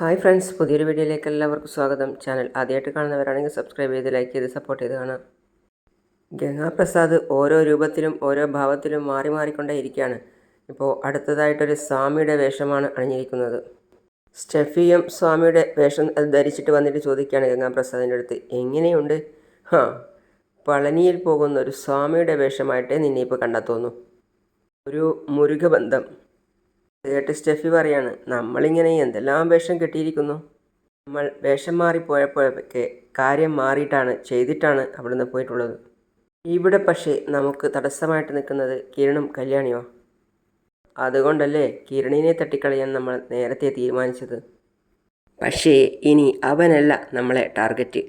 Hi friends പുതിയൊരു വീഡിയോയിലേക്ക് എല്ലാവർക്കും സ്വാഗതം. ചാനൽ ആദ്യമായിട്ട് കാണുന്നവരാണെങ്കിൽ സബ്സ്ക്രൈബ് ചെയ്ത് ലൈക്ക് ചെയ്ത് സപ്പോർട്ട് ചെയ്ത് കാണാം ഗംഗാപ്രസാദ് ഓരോ രൂപത്തിലും ഓരോ ഭാവത്തിലും മാറി മാറിക്കൊണ്ടേ ഇരിക്കുകയാണ്. ഇപ്പോൾ അടുത്തതായിട്ടൊരു സ്വാമിയുടെ വേഷമാണ് അണിഞ്ഞിരിക്കുന്നത്. സ്റ്റെഫിയും സ്വാമിയുടെ വേഷം ധരിച്ചിട്ട് വന്നിട്ട് ചോദിക്കുകയാണ് ഗംഗാപ്രസാദിന്റെ അടുത്ത് എങ്ങനെയുണ്ട്? ഹാ പളനിയിൽ പോകുന്ന ഒരു സ്വാമിയുടെ വേഷമായിട്ടേ നിന്നെ ഇപ്പോൾ കണ്ടെത്തുന്നു ഒരു മുരുകബന്ധം. കേട്ട് സ്റ്റെഫി പറയാണ് നമ്മളിങ്ങനെ എന്തെല്ലാം വേഷം കെട്ടിയിരിക്കുന്നു? നമ്മൾ വേഷം മാറിപ്പോയപ്പോഴൊക്കെ കാര്യം മാറിയിട്ടാണ് ചെയ്തിട്ടാണ് അവിടുന്ന് പോയിട്ടുള്ളത്. ഇവിടെ പക്ഷേ നമുക്ക് തടസ്സമായിട്ട് നിൽക്കുന്നത് കിരണും കല്യാണിയോ അതുകൊണ്ടല്ലേ കിരണിനെ തട്ടിക്കളയാൻ നമ്മൾ നേരത്തെ തീരുമാനിച്ചത്. പക്ഷേ ഇനി അവനല്ല നമ്മളെ ടാർഗറ്റ്.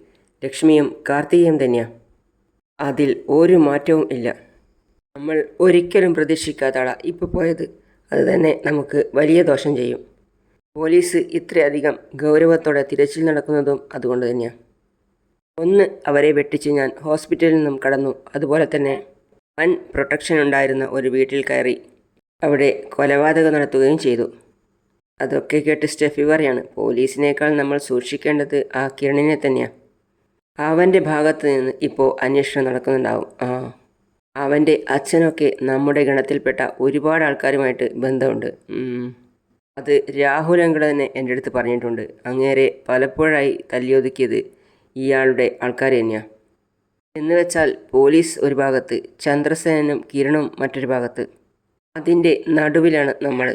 ലക്ഷ്മിയും കാർത്തികയും തന്നെയാണ് അതിൽ ഒരു മാറ്റവും ഇല്ല. നമ്മൾ ഒരിക്കലും പ്രതീക്ഷിക്കാത്തള ഇപ്പോൾ പോയത്. അത് തന്നെ നമുക്ക് വലിയ ദോഷം ചെയ്യും. പോലീസ് ഇത്രയധികം ഗൗരവത്തോടെ തിരച്ചിൽ നടക്കുന്നതും അതുകൊണ്ട് തന്നെയാണ് ഒന്ന് അവരെ വെട്ടിച്ച് ഞാൻ ഹോസ്പിറ്റലിൽ നിന്നും കടന്നു. അതുപോലെ തന്നെ വൻ പ്രൊട്ടക്ഷൻ ഉണ്ടായിരുന്ന ഒരു വീട്ടിൽ കയറി അവിടെ കൊലപാതകം നടത്തുകയും ചെയ്തു. അതൊക്കെ കേട്ട് സ്റ്റെഫി പറയാണ് പോലീസിനേക്കാൾ നമ്മൾ സൂക്ഷിക്കേണ്ടത് ആ കിരണിനെ തന്നെയാണ് അവന്റെ ഭാഗത്ത് നിന്ന് ഇപ്പോൾ അന്വേഷണം നടക്കുന്നുണ്ടാവും. ആ അവന്റെ അച്ഛനൊക്കെ നമ്മുടെ ഗണത്തിൽപ്പെട്ട ഒരുപാട് ആൾക്കാരുമായിട്ട് ബന്ധമുണ്ട്. അത് രാഹുൽ അങ്കിൾ തന്നെ എന്റെ അടുത്ത് പറഞ്ഞിട്ടുണ്ട്. അങ്ങേരെ പലപ്പോഴായി തല്ലിയൊതുക്കിയത് ഇയാളുടെ ആൾക്കാർ തന്നെയാണ് എന്ന് വെച്ചാൽ പോലീസ് ഒരു ഭാഗത്ത് ചന്ദ്രസേനനും കിരണും മറ്റൊരു ഭാഗത്ത്. അതിന്റെ നടുവിലാണ് നമ്മൾ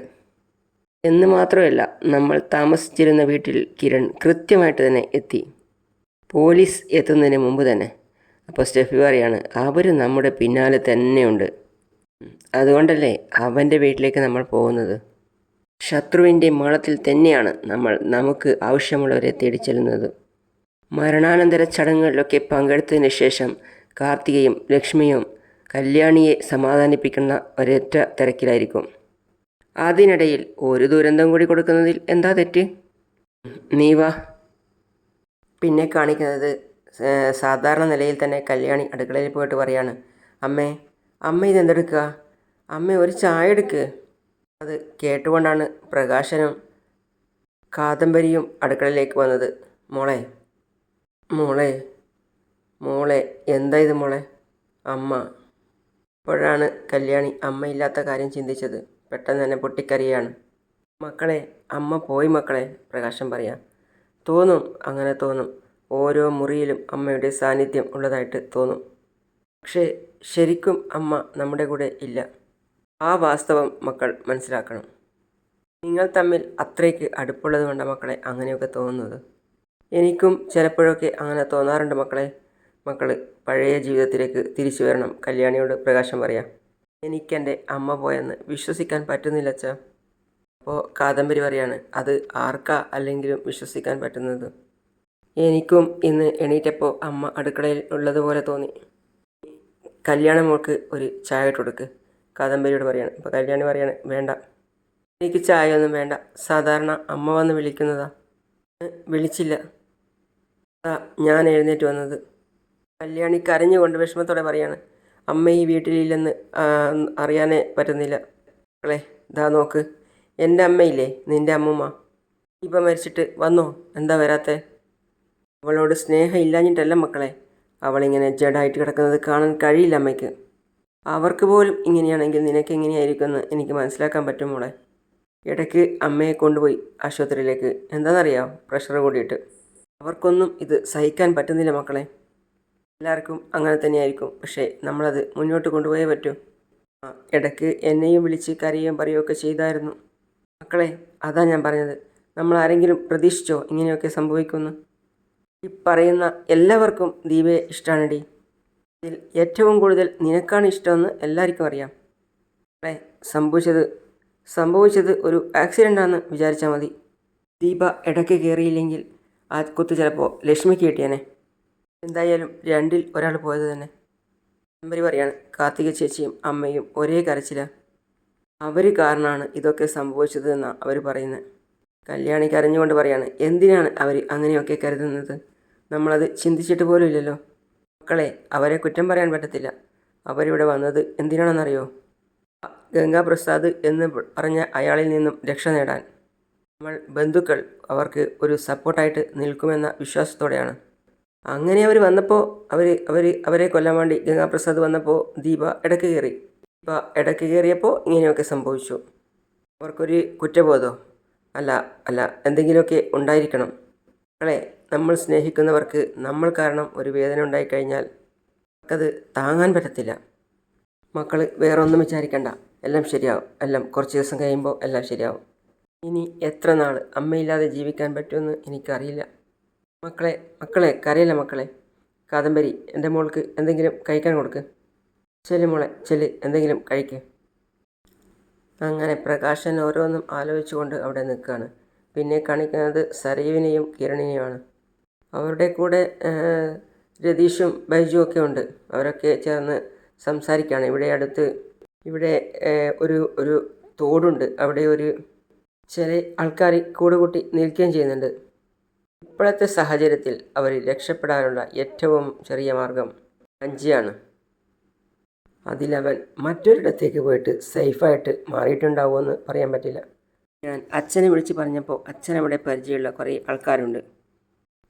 എന്ന് മാത്രമല്ല നമ്മൾ താമസിച്ചിരുന്ന വീട്ടിൽ കിരൺ കൃത്യമായിട്ട് തന്നെ എത്തി. പോലീസ് എത്തുന്നതിന് മുമ്പ് തന്നെ. അപ്പോൾ സ്റ്റെഫി പറയാണ് അവർ നമ്മുടെ പിന്നാലെ തന്നെയുണ്ട്. അതുകൊണ്ടല്ലേ അവന്റെ വീട്ടിലേക്ക് നമ്മൾ പോകുന്നത്? ശത്രുവിന്റെ മളത്തിൽ തന്നെയാണ് നമ്മൾ നമുക്ക് ആവശ്യമുള്ളവരെ തേടി ചെല്ലുന്നത് മരണാനന്തര ചടങ്ങുകളിലൊക്കെ പങ്കെടുത്തതിന് ശേഷം കാർത്തികയും ലക്ഷ്മിയും കല്യാണിയെ സമാധാനിപ്പിക്കുന്ന ഒരൊറ്റ തിരക്കിലായിരിക്കും. അതിനിടയിൽ ഒരു ദുരന്തം കൂടി കൊടുക്കുന്നതിൽ എന്താ തെറ്റ്? നീ പിന്നെ കാണിക്കുന്നത് സാധാരണ നിലയിൽ തന്നെ കല്യാണി അടുക്കളയിൽ പോയിട്ട് പറയാണ് അമ്മേ അമ്മ ഇതെന്തെടുക്കുക അമ്മ ഒരു ചായ എടുക്ക്. അത് കേട്ടുകൊണ്ടാണ് പ്രകാശനും കാദംബരിയും അടുക്കളയിലേക്ക് വന്നത്. മോളെ മോളെ മോളെ എന്താ ഇത് മോളെ? അമ്മ. അപ്പോഴാണ് കല്യാണി അമ്മയില്ലാത്ത കാര്യം ചിന്തിച്ചത്. പെട്ടെന്ന് തന്നെ പൊട്ടിക്കറിയാണ് മക്കളെ അമ്മ പോയി മക്കളെ പ്രകാശം പറയാം. തോന്നും അങ്ങനെ തോന്നും. ഓരോ മുറിയിലും അമ്മയുടെ സാന്നിധ്യം ഉള്ളതായിട്ട് തോന്നും. പക്ഷേ ശരിക്കും അമ്മ നമ്മുടെ കൂടെ ഇല്ല. ആ വാസ്തവം മക്കൾ മനസ്സിലാക്കണം. നിങ്ങൾ തമ്മിൽ അത്രയ്ക്ക് അടുപ്പുള്ളത് കൊണ്ട മക്കളെ അങ്ങനെയൊക്കെ തോന്നുന്നത്. എനിക്കും ചിലപ്പോഴൊക്കെ അങ്ങനെ തോന്നാറുണ്ട് മക്കളെ. മക്കൾ പഴയ ജീവിതത്തിലേക്ക് തിരിച്ചു വരണം. കല്യാണിയോട് പ്രകാശം പറയാം. എനിക്കെന്റെ അമ്മ പോയെന്ന് വിശ്വസിക്കാൻ പറ്റുന്നില്ല അച്ഛ. അപ്പോൾ കാദംബരി പറയാണ് അത് ആർക്കാ അല്ലെങ്കിലും വിശ്വസിക്കാൻ പറ്റുന്നത്? എനിക്കും ഇന്ന് എണീറ്റപ്പോൾ അമ്മ അടുക്കളയിൽ ഉള്ളതുപോലെ തോന്നി. കല്യാണ മോൾക്ക് ഒരു ചായ ഇട്ട് കൊടുക്ക്. കാദംബരിയോട് പറയാണ്. അപ്പോൾ കല്യാണി പറയാണ് വേണ്ട. എനിക്ക് ചായ ഒന്നും വേണ്ട. സാധാരണ അമ്മ വന്ന് വിളിക്കുന്നതാ. വിളിച്ചില്ല. ഞാൻ എഴുന്നേറ്റ് വന്നത്. കല്യാണി കരഞ്ഞുകൊണ്ട് വിഷമത്തോടെ പറയാണ്. അമ്മ ഈ വീട്ടിലില്ലെന്ന് അറിയാനേ പറ്റുന്നില്ല. മക്കളെ ഇതാ നോക്ക്. എന്റെ അമ്മയില്ലേ? നിന്റെ അമ്മുമ്മ. ഇപ്പം മരിച്ചിട്ട് വന്നോ? എന്താ വരാത്തെ? അവളോട് സ്നേഹം ഇല്ലാഞ്ഞിട്ടല്ല മക്കളെ. അവളിങ്ങനെ ജഡായിട്ട് കിടക്കുന്നത് കാണാൻ കഴിയില്ല അമ്മയ്ക്ക്. അവർക്ക് പോലും ഇങ്ങനെയാണെങ്കിൽ നിനക്ക് എങ്ങനെയായിരിക്കുമെന്ന് എനിക്ക് മനസ്സിലാക്കാൻ പറ്റും മോളെ. ഇടയ്ക്ക് അമ്മയെ കൊണ്ടുപോയി ആശുപത്രിയിലേക്ക്. എന്താണെന്നറിയാമോ പ്രഷർ കൂടിയിട്ട്. അവർക്കൊന്നും ഇത് സഹിക്കാൻ പറ്റുന്നില്ല മക്കളെ. എല്ലാവർക്കും അങ്ങനെ തന്നെയായിരിക്കും. പക്ഷേ നമ്മളത് മുന്നോട്ട് കൊണ്ടുപോയേ പറ്റൂ. ഇടയ്ക്ക് എന്നെയും വിളിച്ച് കരയുകയും പറയുകയൊക്കെ ചെയ്തായിരുന്നു. മക്കളെ അതാ ഞാൻ പറഞ്ഞത്. നമ്മൾ ആരെങ്കിലും പ്രതീക്ഷിച്ചോ ഇങ്ങനെയൊക്കെ സംഭവിക്കുമെന്ന്? ഈ പറയുന്ന എല്ലാവർക്കും ദീപയെ ഇഷ്ടമാണടി ഇതിൽ ഏറ്റവും കൂടുതൽ നിനക്കാണ് ഇഷ്ടമെന്ന് എല്ലാവർക്കും അറിയാം. അല്ലേ സംഭവിച്ചത് സംഭവിച്ചത് ഒരു ആക്സിഡന്റ് ആണെന്ന് വിചാരിച്ചാൽ മതി. ദീപ ഇടയ്ക്ക് കയറിയില്ലെങ്കിൽ ആ കുത്ത് ചിലപ്പോൾ ലക്ഷ്മിക്ക് കിട്ടിയനെ. എന്തായാലും രണ്ടിൽ ഒരാൾ പോയത് തന്നെ. നമ്പരി പറയാണ് കാർത്തിക ചേച്ചിയും അമ്മയും ഒരേ കരച്ചിലാണ് അവർ കാരണമാണ് ഇതൊക്കെ സംഭവിച്ചത് എന്നാണ് അവർ പറയുന്നത് കല്യാണി കരഞ്ഞുകൊണ്ട് പറയാണ് എന്തിനാണ് അവർ അങ്ങനെയൊക്കെ കരുതുന്നത്? നമ്മളത് ചിന്തിച്ചിട്ട് പോലും ഇല്ലല്ലോ. മക്കളെ അവരെ കുറ്റം പറയാൻ പറ്റത്തില്ല. അവരിവിടെ വന്നത് എന്തിനാണെന്നറിയോ? ഗംഗാപ്രസാദ് എന്ന് പറഞ്ഞ അയാളിൽ നിന്നും രക്ഷ നേടാൻ. നമ്മൾ ബന്ധുക്കൾ അവർക്ക് ഒരു സപ്പോർട്ടായിട്ട് നിൽക്കുമെന്ന വിശ്വാസത്തോടെയാണ്. അങ്ങനെ അവർ വന്നപ്പോൾ അവർ അവർ അവരെ കൊല്ലാൻ വേണ്ടി ഗംഗാപ്രസാദ് വന്നപ്പോൾ ദീപ ഇടയ്ക്ക് കയറി. ദീപ ഇടയ്ക്ക് കയറിയപ്പോൾ ഇങ്ങനെയൊക്കെ സംഭവിച്ചു. അവർക്കൊരു കുറ്റബോധം. അല്ല അല്ല എന്തെങ്കിലുമൊക്കെ ഉണ്ടായിരിക്കണം. മക്കളെ നമ്മൾ സ്നേഹിക്കുന്നവർക്ക് നമ്മൾ കാരണം ഒരു വേദന ഉണ്ടായിക്കഴിഞ്ഞാൽ അത് താങ്ങാൻ പറ്റത്തില്ല. മക്കൾ വേറെ ഒന്നും വിചാരിക്കണ്ട. എല്ലാം ശരിയാവും. എല്ലാം കുറച്ച് ദിവസം കഴിയുമ്പോൾ എല്ലാം ശരിയാവും. ഇനി എത്ര നാൾ അമ്മയില്ലാതെ ജീവിക്കാൻ പറ്റുമെന്ന് എനിക്കറിയില്ല. മക്കളെ മക്കളെ കരയില്ല മക്കളെ. കാദംബരി എന്റെ മോൾക്ക് എന്തെങ്കിലും കഴിക്കാൻ കൊടുക്ക്. ചെല്ലു മോളെ ചെല്ലു എന്തെങ്കിലും കഴിക്ക്. അങ്ങനെ പ്രകാശൻ ഓരോന്നും ആലോചിച്ചുകൊണ്ട് അവിടെ നിൽക്കുകയാണ്. പിന്നെ കാണിക്കുന്നത് സരീവിനെയും കിരണിനെയുമാണ്. അവരുടെ കൂടെ രതീഷും ബൈജുവും ഒക്കെ ഉണ്ട്. അവരൊക്കെ ചേർന്ന് സംസാരിക്കുകയാണ്. ഇവിടെ അടുത്ത് ഇവിടെ ഒരു ഒരു തോടുണ്ട്. അവിടെ ഒരു ചില ആൾക്കാർ കൂടുകൂട്ടി നിൽക്കുകയും ചെയ്യുന്നുണ്ട്. ഇപ്പോഴത്തെ സാഹചര്യത്തിൽ അവർ രക്ഷപ്പെടാനുള്ള ഏറ്റവും ചെറിയ മാർഗം വഞ്ചിയാണ് അതിലവൻ മറ്റൊരിടത്തേക്ക് പോയിട്ട് സേഫായിട്ട് മാറിയിട്ടുണ്ടാവുമെന്ന് പറയാൻ പറ്റില്ല. ഞാൻ അച്ഛനെ വിളിച്ച് പറഞ്ഞപ്പോൾ അച്ഛനവിടെ പരിചയമുള്ള കുറേ ആൾക്കാരുണ്ട്.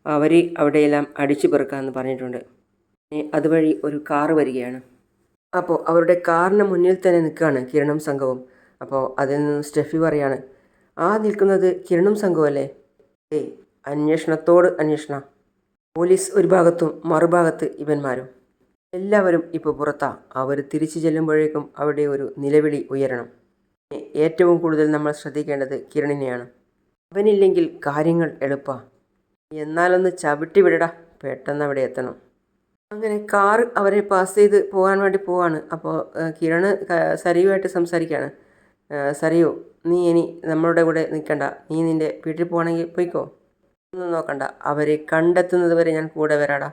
അവർ അവിടെയെല്ലാം അടിച്ചു പെറുക്കാമെന്ന് പറഞ്ഞിട്ടുണ്ട്. അതുവഴി ഒരു കാറ് വരികയാണ്. അപ്പോൾ അവരുടെ കാറിന് മുന്നിൽ തന്നെ നിൽക്കുകയാണ് കിരണും സംഘവും. അപ്പോൾ അതിൽ നിന്ന് സ്റ്റെഫി പറയാണ് ആ നിൽക്കുന്നത് കിരണും സംഘമല്ലേ ഏയ് അന്വേഷണത്തോട് അന്വേഷണ. പോലീസ് ഒരു ഭാഗത്തും മറുഭാഗത്ത് ഇവന്മാരും. എല്ലാവരും ഇപ്പോൾ പുറത്താ. അവർ തിരിച്ചു ചെല്ലുമ്പോഴേക്കും അവിടെ ഒരു നിലവിളി ഉയരണം. ഏറ്റവും കൂടുതൽ നമ്മൾ ശ്രദ്ധിക്കേണ്ടത് കിരണിനെയാണ്. അവനില്ലെങ്കിൽ കാര്യങ്ങൾ എളുപ്പാ. എന്നാലൊന്ന് ചവിട്ടി വിടടാ. പെട്ടെന്ന് അവിടെ എത്തണം. അങ്ങനെ കാർ അവരെ പാസ് ചെയ്ത് പോകാൻ വേണ്ടി പോവാണ്. അപ്പോൾ കിരണ് സരയുമായിട്ട് സംസാരിക്കുകയാണ് സരിയോ നീ ഇനി നമ്മളുടെ കൂടെ നിൽക്കണ്ട നീ നിന്റെ വീട്ടിൽ പോകണമെങ്കിൽ പോയിക്കോ. ഒന്നും നോക്കണ്ട. അവരെ കണ്ടെത്തുന്നത് വരെ ഞാൻ കൂടെ വരാടാ.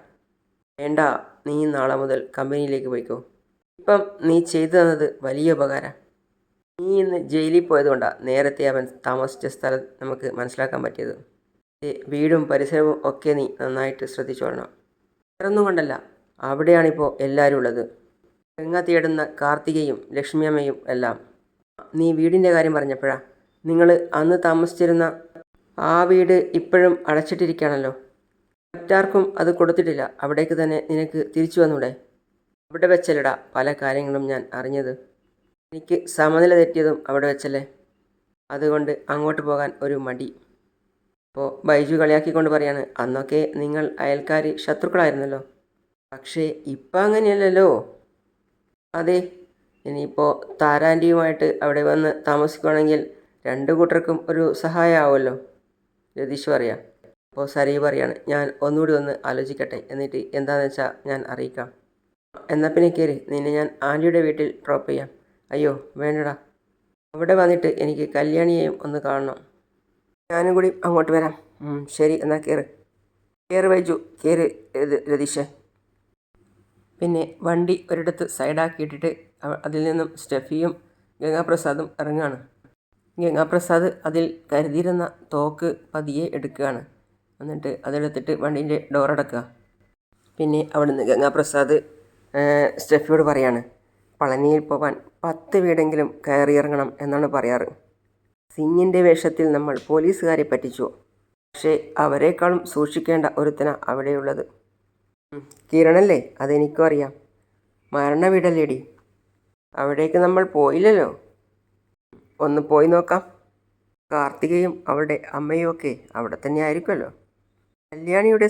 വേണ്ട നീ നാളെ മുതൽ കമ്പനിയിലേക്ക് പോയിക്കോ. ഇപ്പം നീ ചെയ്തു തന്നത് വലിയ ഉപകാരം. നീ ഇന്ന് ജയിലിൽ പോയതുകൊണ്ടാണ് നേരത്തെ അവൻ താമസിച്ച സ്ഥലം നമുക്ക് മനസ്സിലാക്കാൻ പറ്റിയത്. വീടും പരിസരവും ഒക്കെ നീ നന്നായിട്ട് ശ്രദ്ധിച്ചോളണം. വേറൊന്നും കൊണ്ടല്ല അവിടെയാണിപ്പോൾ എല്ലാവരും ഉള്ളത്. ഗംഗ തേടുന്ന കാർത്തികയും ലക്ഷ്മിയമ്മയും എല്ലാം. നീ വീടിന്റെ കാര്യം പറഞ്ഞപ്പോഴാ. നിങ്ങൾ അന്ന് താമസിച്ചിരുന്ന ആ വീട് ഇപ്പോഴും അടച്ചിട്ടിരിക്കുകയാണല്ലോ. മറ്റാർക്കും അത് കൊടുത്തിട്ടില്ല. അവിടേക്ക് തന്നെ നിനക്ക് തിരിച്ചു വന്നൂടെ? അവിടെ വെച്ചല്ലടാ പല കാര്യങ്ങളും ഞാൻ അറിഞ്ഞത്. എനിക്ക് സമനില തെറ്റിയതും അവിടെ വെച്ചല്ലേ? അതുകൊണ്ട് അങ്ങോട്ട് പോകാൻ ഒരു മടി. അപ്പോൾ ബൈജു കളിയാക്കിക്കൊണ്ട് പറയാണ് അന്നൊക്കെ നിങ്ങൾ അയൽക്കാർ ശത്രുക്കളായിരുന്നല്ലോ. പക്ഷേ ഇപ്പം അങ്ങനെയല്ലല്ലോ. അതെ ഇനിയിപ്പോൾ താരാന്റിയുമായിട്ട് അവിടെ വന്ന് താമസിക്കുകയാണെങ്കിൽ രണ്ട് കൂട്ടർക്കും ഒരു സഹായമാവുമല്ലോ രതീഷ് പറയാം. അപ്പോൾ സരി പറയാണ് ഞാൻ ഒന്നുകൂടി ഒന്ന് ആലോചിക്കട്ടെ എന്നിട്ട് എന്താണെന്ന് വെച്ചാൽ ഞാൻ അറിയിക്കാം. എന്നാൽ പിന്നെ കയറി നിന്നെ ഞാൻ ആന്റിയുടെ വീട്ടിൽ ഡ്രോപ്പ് ചെയ്യാം. അയ്യോ വേണ്ടടാ. അവിടെ വന്നിട്ട് എനിക്ക് കല്യാണിയെയും ഒന്ന് കാണണം. ഞാനും കൂടി അങ്ങോട്ട് വരാം. ശരി എന്നാൽ കയറ് കയറി വൈജു കയറി രതീഷേ പിന്നെ വണ്ടി ഒരിടത്ത് സൈഡാക്കിയിട്ടിട്ട് അതിൽ നിന്നും സ്റ്റെഫിയും ഗംഗാപ്രസാദും ഇറങ്ങുകയാണ് ഗംഗാപ്രസാദ് അതിൽ കരുതിയിരുന്ന തോക്ക് പതിയെ എടുക്കുകയാണ്. എന്നിട്ട് അതെടുത്തിട്ട് വണ്ടീന്റെ ഡോറടക്കുക പിന്നെ അവിടുന്ന് ഗംഗാപ്രസാദ് സ്റ്റെഫിയോട് പറയാണ് പളനിയിൽ പോകാൻ പത്ത് വീടെങ്കിലും കയറിയിറങ്ങണം എന്നാണ് പറയാറ്. സിംഗിന്റെ വേഷത്തിൽ നമ്മൾ പോലീസുകാരെ പറ്റിച്ചു. പക്ഷേ അവരെക്കാളും സൂക്ഷിക്കേണ്ട ഒരുത്തന അവിടെയുള്ളത്. കിരണല്ലേ? അതെനിക്കും അറിയാം. മരണ വീടല്ലേടി അവിടേക്ക് നമ്മൾ പോയില്ലല്ലോ. ഒന്ന് പോയി നോക്കാം. കാർത്തികയും അവളുടെ അമ്മയും ഒക്കെ അവിടെ തന്നെ ആയിരിക്കുമല്ലോ. കല്യാണിയുടെ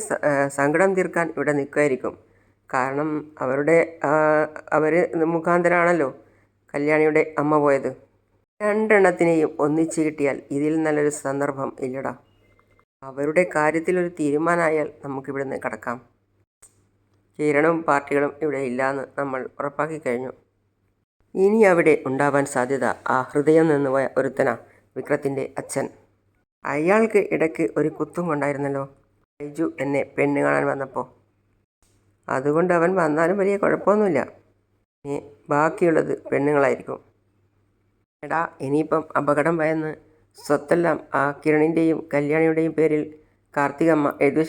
സങ്കടം തീർക്കാൻ ഇവിടെ നിൽക്കുമായിരിക്കും കാരണം അവരുടെ അവർ മുഖാന്തരാണല്ലോ കല്യാണിയുടെ അമ്മ പോയത്. രണ്ടെണ്ണത്തിനെയും ഒന്നിച്ച് കിട്ടിയാൽ ഇതിൽ നല്ലൊരു സന്ദർഭം ഇല്ലടാ. അവരുടെ കാര്യത്തിലൊരു തീരുമാനമായാൽ നമുക്കിവിടുന്ന് കിടക്കാം. കിരണും പാർട്ടികളും ഇവിടെ ഇല്ലാന്ന് നമ്മൾ ഉറപ്പാക്കി കഴിഞ്ഞു. ഇനി അവിടെ ഉണ്ടാവാൻ സാധ്യത ആ ഹൃദയം നിന്നുപോയ ഒരുത്തനാ വിക്രത്തിന്റെ അച്ഛൻ. അയാൾക്ക് ഇടയ്ക്ക് ഒരു കുത്തും കൊണ്ടായിരുന്നല്ലോ. ബൈജു എന്നെ പെണ്ണ് കാണാൻ വന്നപ്പോൾ അതുകൊണ്ട് അവൻ വന്നാലും വലിയ കുഴപ്പമൊന്നുമില്ല. ഇനി ബാക്കിയുള്ളത് പെണ്ണുങ്ങളായിരിക്കും. എടാ ഇനിയിപ്പം അപകടം ഭയന്ന് സ്വത്തെല്ലാം ആ കിരണിന്റെയും കല്യാണിയുടെയും പേരിൽ കാർത്തികമ്മ എഴുതി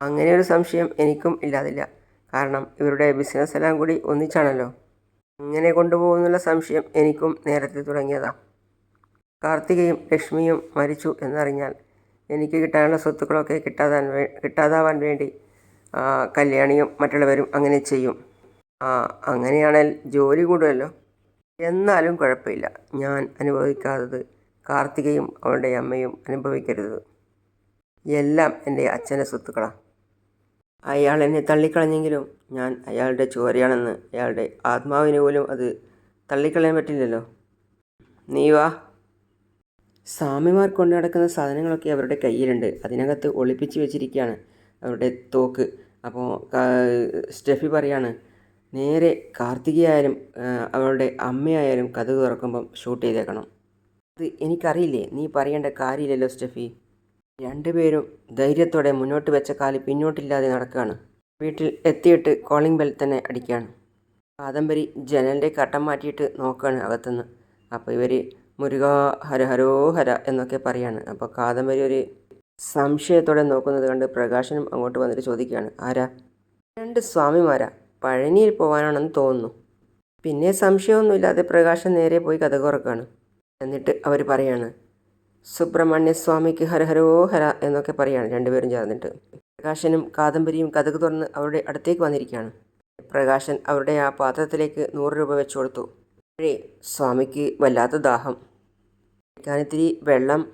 അങ്ങനെ ഒരു സംശയം എനിക്കും ഇല്ലാതില്ല. കാരണം ഇവരുടെ ബിസിനസ് എല്ലാം കൂടി ഒന്നിച്ചാണല്ലോ. അങ്ങനെ കൊണ്ടുപോകുന്നുള്ള സംശയം എനിക്കും നേരത്തെ തുടങ്ങിയതാണ് കാർത്തികയും ലക്ഷ്മിയും മരിച്ചു എന്നറിഞ്ഞാൽ എനിക്ക് കിട്ടാനുള്ള സ്വത്തുക്കളൊക്കെ കിട്ടാതാൻ വേ കിട്ടാതാവാൻ വേണ്ടി കല്യാണിയും മറ്റുള്ളവരും അങ്ങനെ ചെയ്യും. ആ അങ്ങനെയാണെങ്കിൽ ജോലി കൂടുമല്ലോ. എന്നാലും കുഴപ്പമില്ല. ഞാൻ അനുഭവിക്കാത്തത് കാർത്തികയും അവളുടെ അമ്മയും അനുഭവിക്കരുത്. എല്ലാം എന്റെ അച്ഛന്റെ സ്വത്തുക്കളാണ് അയാൾ എന്നെ തള്ളിക്കളഞ്ഞെങ്കിലും ഞാൻ അയാളുടെ ചോരയാണെന്ന് അയാളുടെ ആത്മാവിന് പോലും അത് തള്ളിക്കളയാൻ പറ്റില്ലല്ലോ. നീ വാ. സ്വാമിമാർ കൊണ്ടു നടക്കുന്ന സാധനങ്ങളൊക്കെ അവരുടെ കയ്യിലുണ്ട്. അതിനകത്ത് ഒളിപ്പിച്ച് വെച്ചിരിക്കുകയാണ് അവരുടെ തോക്ക്. അപ്പോൾ സ്റ്റെഫി പറയാണ് നേരെ കാർത്തികയായാലും അവളുടെ അമ്മയായാലും കഥ തുറക്കുമ്പം ഷൂട്ട് ചെയ്തേക്കണം. അത് എനിക്കറിയില്ലേ? നീ പറയേണ്ട കാര്യമില്ലല്ലോ സ്റ്റെഫി. രണ്ടുപേരും ധൈര്യത്തോടെ മുന്നോട്ട് വെച്ച കാൽ പിന്നോട്ടില്ലാതെ നടക്കുകയാണ്. വീട്ടിൽ എത്തിയിട്ട് കോളിംഗ് ബെൽ തന്നെ അടിക്കുകയാണ്. കാദംബരി ജനലിന്റെ കട്ടം മാറ്റിയിട്ട് നോക്കുകയാണ് അകത്തുനിന്ന്. അപ്പോൾ ഇവർ മുരുക ഹര ഹരോ ഹര എന്നൊക്കെ പറയാണ്. അപ്പോൾ കാദംബരി ഒരു സംശയത്തോടെ നോക്കുന്നത് കണ്ട് പ്രകാശനും അങ്ങോട്ട് വന്നിട്ട് ചോദിക്കുകയാണ് ആരാ? രണ്ട് സ്വാമിമാരാ. പഴനിയിൽ പോകാനാണെന്ന് തോന്നുന്നു. പിന്നെ സംശയമൊന്നുമില്ലാതെ പ്രകാശൻ നേരെ പോയി കഥ കുറക്കാണ് എന്നിട്ട് അവർ പറയാണ് സുബ്രഹ്മണ്യ സ്വാമിക്ക് ഹര ഹരോ ഹര എന്നൊക്കെ പറയാണ് രണ്ടുപേരും ചേർന്നിട്ട്. പ്രകാശനും കാദംബരിയും കഥക് തുറന്ന് അവരുടെ അടുത്തേക്ക് വന്നിരിക്കുകയാണ്. പ്രകാശൻ അവരുടെ ആ പാത്രത്തിലേക്ക് നൂറ് രൂപ വെച്ചു കൊടുത്തു. അപ്പോഴേ സ്വാമിക്ക് വല്ലാത്ത ദാഹം. കഴിക്കാനിത്തിരി വെള്ളം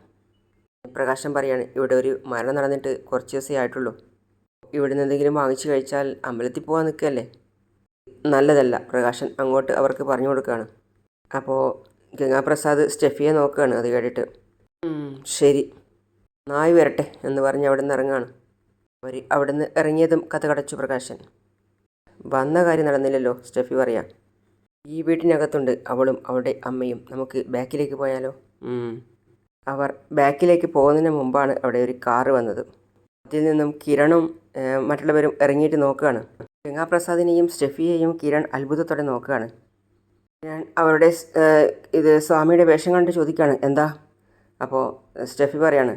പ്രകാശം പറയാണ്. ഇവിടെ ഒരു മരണം നടന്നിട്ട് കുറച്ച് ദിവസമേ ആയിട്ടുള്ളൂ. ഇവിടുന്ന് എന്തെങ്കിലും വാങ്ങിച്ചു കഴിച്ചാൽ അമ്പലത്തിൽ പോകാൻ നിൽക്കുകയല്ലേ? നല്ലതല്ല. പ്രകാശൻ അങ്ങോട്ട് അവർക്ക് പറഞ്ഞു കൊടുക്കുകയാണ്. അപ്പോൾ ഗംഗാപ്രസാദ് സ്റ്റെഫിയെ നോക്കുകയാണ് അത് കേട്ടിട്ട്. "ഉം, ശരി. നായി വരട്ടെ എന്ന് പറഞ്ഞ് അവിടെ നിന്ന് ഇറങ്ങാണ് അവർ അവിടെ നിന്ന് ഇറങ്ങിയതും കഥ കടച്ചു പ്രകാശൻ. വന്ന കാര്യം നടന്നില്ലല്ലോ സ്റ്റെഫി പറയാം. ഈ വീട്ടിനകത്തുണ്ട്. അവളും അവളുടെ അമ്മയും. നമുക്ക് ബാക്കിലേക്ക് പോയാലോ? അവർ ബാക്കിലേക്ക് പോകുന്നതിന് മുമ്പാണ് അവിടെ ഒരു കാറ് വന്നത്. അതിൽ നിന്നും കിരണും മറ്റുള്ളവരും ഇറങ്ങിയിട്ട് നോക്കുകയാണ്. ഗംഗാപ്രസാദിനെയും സ്റ്റെഫിയെയും കിരൺ അത്ഭുതത്തോടെ നോക്കുകയാണ്. ഞാൻ അവരുടെ ഇത് സ്വാമിയുടെ വേഷം കണ്ട് ചോദിക്കുകയാണ് എന്താ? അപ്പോൾ സ്റ്റെഫി പറയാണ്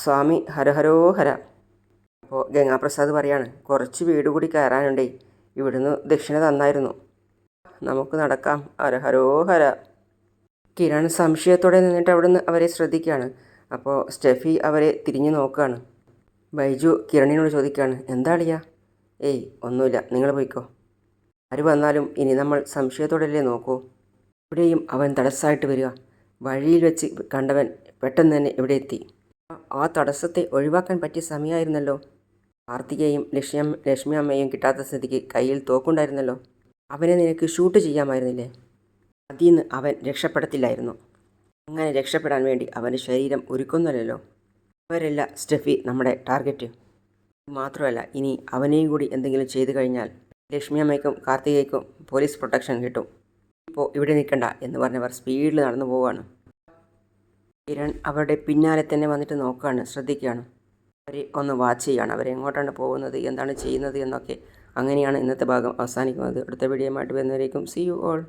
സ്വാമി ഹരഹരോ ഹര അപ്പോൾ ഗംഗാപ്രസാദ് പറയാണ് കുറച്ച് വീട് കൂടി കയറാനുണ്ടേ. ഇവിടുന്ന് ദക്ഷിണ തന്നായിരുന്നു. നമുക്ക് നടക്കാം. ഹര ഹരോ ഹര. കിരൺ സംശയത്തോടെ നിന്നിട്ട് അവിടുന്ന് അവരെ ശ്രദ്ധിക്കുകയാണ്. അപ്പോൾ സ്റ്റെഫി അവരെ തിരിഞ്ഞു നോക്കുകയാണ്. ബൈജു കിരണിനോട് ചോദിക്കുകയാണ് എന്താ അളിയാ ഏയ് ഒന്നുമില്ല. നിങ്ങൾ പോയിക്കോ. ആര് വന്നാലും ഇനി നമ്മൾ സംശയത്തോടെയല്ലേ നോക്കൂ. ഇവിടെയും അവൻ തടസ്സമായിട്ട് വരിക. വഴിയിൽ വെച്ച് കണ്ടവൻ പെട്ടെന്ന് തന്നെ ഇവിടെ എത്തി. ആ തടസ്സത്തെ ഒഴിവാക്കാൻ പറ്റിയ സമയമായിരുന്നല്ലോ. കാർത്തികയും ലക്ഷ്മി ലക്ഷ്മി അമ്മയും കിട്ടാത്ത സ്ഥിതിക്ക് കയ്യിൽ തോക്കുണ്ടായിരുന്നല്ലോ. അവനെ നിനക്ക് ഷൂട്ട് ചെയ്യാമായിരുന്നില്ലേ? അതിൽ നിന്ന് അവൻ രക്ഷപ്പെടത്തില്ലായിരുന്നു. അങ്ങനെ രക്ഷപ്പെടാൻ വേണ്ടി അവന്റെ ശരീരം ഒരുക്കുന്നല്ലോ അവരല്ല സ്റ്റെഫി നമ്മുടെ ടാർഗറ്റ്. മാത്രമല്ല ഇനി അവനെയും കൂടി എന്തെങ്കിലും ചെയ്തു കഴിഞ്ഞാൽ ലക്ഷ്മി അമ്മയ്ക്കും കാർത്തികയ്ക്കും പോലീസ് പ്രൊട്ടക്ഷൻ കിട്ടും. ഇപ്പോൾ ഇവിടെ നിൽക്കണ്ട എന്ന് പറഞ്ഞവർ സ്പീഡിൽ നടന്നു പോവുകയാണ് കിരൺ അവരുടെ പിന്നാലെ തന്നെ വന്നിട്ട് നോക്കുകയാണ് ശ്രദ്ധിക്കുകയാണ്. അവരെ ഒന്ന് വാച്ച് ചെയ്യുകയാണ് അവരെങ്ങോട്ടാണ് പോകുന്നത് എന്താണ് ചെയ്യുന്നത് എന്നൊക്കെ അങ്ങനെയാണ് ഇന്നത്തെ ഭാഗം. അവസാനിക്കുന്നത്. അടുത്ത വീഡിയോയുമായിട്ട് വരുന്നവരേക്കും സി യു ഓൾ